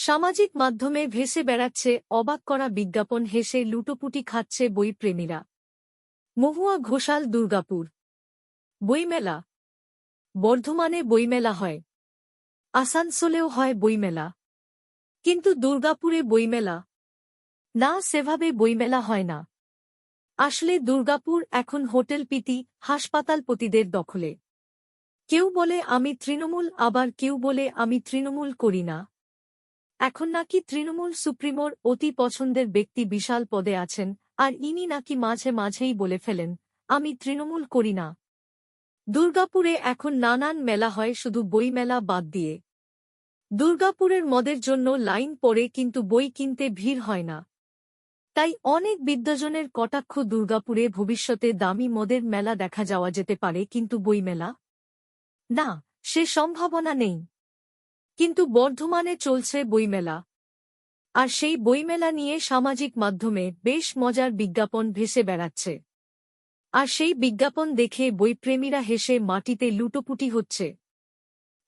সামাজিক মাধ্যমে ভেসে বেড়াচ্ছে, অবাক করা বিজ্ঞাপন হেসে লুটোপুটি খাচ্ছে বইপ্রেমীরা। মহুয়া ঘোষাল দুর্গাপুর। বইমেলা। বর্ধমানে বইমেলা হয়। আসানসোলেও হয় বইমেলা। কিন্তু দুর্গাপুরে বইমেলা। না, সেভাবে বইমেলা হয় না। আসলে দুর্গাপুর এখন হোটেল পিতি হাসপাতালপতিদের দখলে। কেউ বলে, আমি তৃণমূল আবার কেউ বলে, আমি তৃণমূল করি না। এখন নাকি তৃণমূল সুপ্রিমোর অতি পছন্দের ব্যক্তি বিশাল পদে আছেন, আর ইনি নাকি মাঝে মাঝেই বলে ফেলেন, আমি তৃণমূল করি না। দুর্গাপুরে এখন নানান মেলা হয়, শুধু বই মেলা বাদ দিয়ে। দুর্গাপুরের মদের জন্য লাইন পড়ে, কিন্তু বই কিনতে ভিড় হয় না। তাই অনেক বিদ্যজনের কটাক্ষ দুর্গাপুরে ভবিষ্যতে দামি মদের মেলা দেখা যাওয়া যেতে পারে, কিন্তু বই মেলা? না, সে সম্ভাবনা নেই। কিন্তু বর্ধমানে চলছে বইমেলা। আর সেই বইমেলা নিয়ে সামাজিক মাধ্যমে বেশ মজার বিজ্ঞাপন ভেসে বেড়াচ্ছে। আর সেই বিজ্ঞাপন দেখে বইপ্রেমীরা হেসে মাটিতে লুটোপুটি হচ্ছে।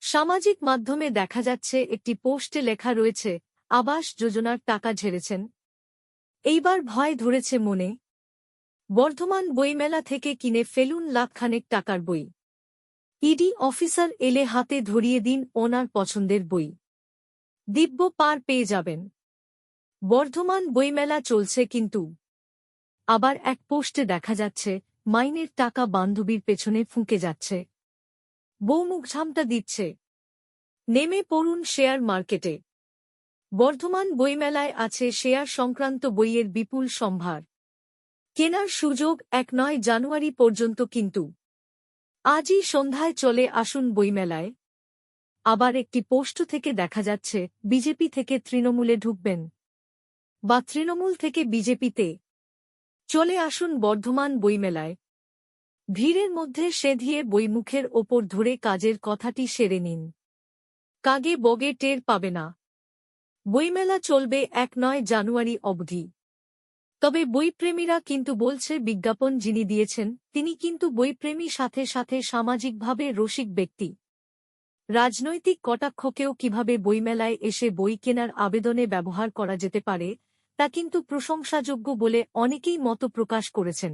সামাজিক মাধ্যমে দেখা যাচ্ছে একটি পোস্টে লেখা রয়েছে, আবাস যোজনার টাকা ঝেড়েছেন। এইবার ভয় ধরেছে মনে। বর্ধমান বইমেলা থেকে কিনে ফেলুন লাখখানেক টাকার বই। ইডি অফিসার এলে হাতে ধরিয়ে দিন ওনার পছন্দের বই। দিব্য পার পেয়ে যাবেন। বর্ধমান বইমেলা চলছে কিন্তু। আবার এক পোস্টে দেখা যাচ্ছে, মাইনের টাকা বান্ধবীর পেছনে ফুঁকে যাচ্ছে। বউ মুখ ঝামটা দিচ্ছে। নেমে পড়ুন শেয়ার মার্কেটে। বর্ধমান বইমেলায় আছে শেয়ার সংক্রান্ত বইয়ের বিপুল সম্ভার। কেনার সুযোগ এক নয় জানুয়ারি পর্যন্ত কিন্তু। আজই সন্ধ্যায় চলে আসুন বইমেলায়। আবার একটি পোস্ট থেকে দেখা যাচ্ছে, বিজেপি থেকে তৃণমূলে ঢুকবেন। বা তৃণমূল থেকে বিজেপিতে। চলে আসুন বর্ধমান বইমেলায়। ভিড়ের মধ্যে সেধিয়ে বইমুখের ওপর ধরে কাজের কথাটি সেরে নিন। কাগে বগে টের পাবে না। বইমেলা চলবে এক নয় জানুয়ারি অবধি। তবে বইপ্রেমীরা কিন্তু বলছে, বিজ্ঞাপন যিনি দিয়েছেন, তিনি কিন্তু বইপ্রেমী সাথে সাথে সামাজিকভাবে রসিক ব্যক্তি। রাজনৈতিক কটাক্ষকেও কীভাবে বইমেলায় এসে বই কেনার আবেদনে ব্যবহার করা যেতে পারে, তা কিন্তু প্রশংসাযোগ্য বলে অনেকেই মত প্রকাশ করেছেন।